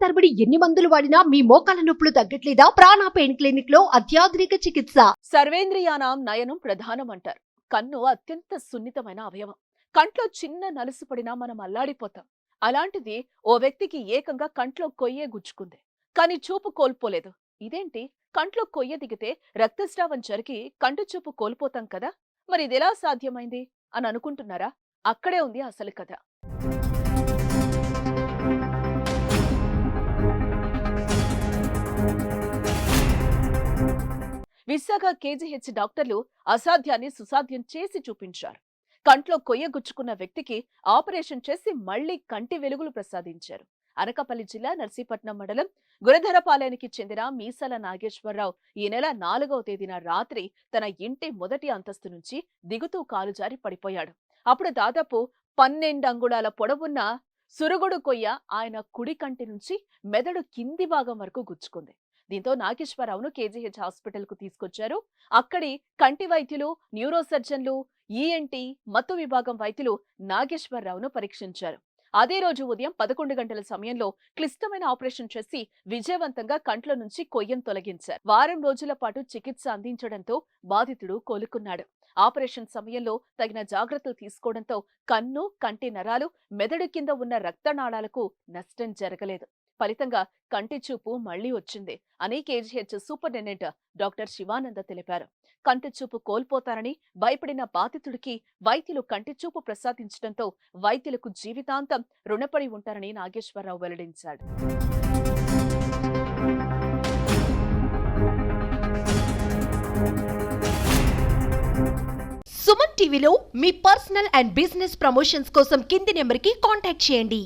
తరబడి ఎన్ని మందులు వాడినా మీ మోకాల నొప్పులు తగ్గట్లేదా? ప్రాణ పెయిన్ క్లినిక్లో అత్యాధునిక చికిత్స. సర్వేంద్రియానాం నయనం ప్రధానం అంటారు కన్ను అత్యంత సున్నితమైన అవయవం. కంట్లో చిన్న నలుసు పడినా మనం అల్లాడిపోతాం. అలాంటిది ఓ వ్యక్తికి ఏకంగా కంట్లో కొయ్యే గుచ్చుకుంది. కానీ చూపు కోల్పోలేదు. ఇదేంటి? కంట్లో కొయ్య దిగితే రక్తస్రావం జరిగి కంటి చూపు కోల్పోతాం కదా? మరి ఇదెలా సాధ్యమైంది? అని అనుకుంటున్నారా అక్కడే ఉంది అసలు కథ. విశాఖ కేజీహెచ్ డాక్టర్లు అసాధ్యాన్ని సుసాధ్యం చేసి చూపించారు. కంట్లో కొయ్య గుచ్చుకున్న వ్యక్తికి ఆపరేషన్ చేసి మళ్ళీ కంటి వెలుగులు ప్రసాదించారు. అనకాపల్లి జిల్లా నర్సీపట్నం మండలం గురధరపాలెనికి చెందిన మీసాల నాగేశ్వరరావు ఈ నెల నాలుగవ తేదీన రాత్రి తన ఇంటి మొదటి అంతస్తు నుంచి దిగుతూ కాలుజారి పడిపోయాడు. అప్పుడు దాదాపు పన్నెండు అంగుళాల పొడవున్న సురుగుడు కొయ్య ఆయన కుడి కంటి నుంచి మెదడు కింది భాగం వరకు గుచ్చుకుంది. దీంతో నాగేశ్వరరావును కేజీహెచ్ హాస్పిటల్కు తీసుకొచ్చారు. అక్కడి కంటి వైద్యులు న్యూరో సర్జన్లు ఈఎన్టీ మత్తు విభాగం వైద్యులు నాగేశ్వరరావును పరీక్షించారు. అదే రోజు ఉదయం పదకొండు గంటల సమయంలో క్లిష్టమైన ఆపరేషన్ చేసి విజయవంతంగా కంట్ల నుంచి కొయ్యం తొలగించారు. వారం రోజుల పాటు చికిత్స అందించడంతో బాధితుడు కోలుకున్నాడు. ఆపరేషన్ సమయంలో తగిన జాగ్రత్తలు తీసుకోవడంతో కన్ను కంటి నరాలు మెదడు కింద ఉన్న రక్తనాళాలకు నష్టం జరగలేదు. ఫలితంగా కంటి చూపు మళ్ళీ వచ్చింది. అని కేజీహెచ్ సూపరింటెండెంట్ డాక్టర్ శివానంద తెలిపారు. కంటి చూపు కోల్పోతారని భయపడిన బాధితుడికి వైద్యులు కంటి చూపు ప్రసాదించడంతో వైద్యులకు జీవితాంతం రుణపడి ఉంటారని నాగేశ్వరరావు వెల్లడించాడు. సుమన్ టీవీలో మీ పర్సనల్ అండ్ బిజినెస్ ప్రమోషన్స్ కోసం కింది నెంబర్కి కాంటాక్ట్ చేయండి.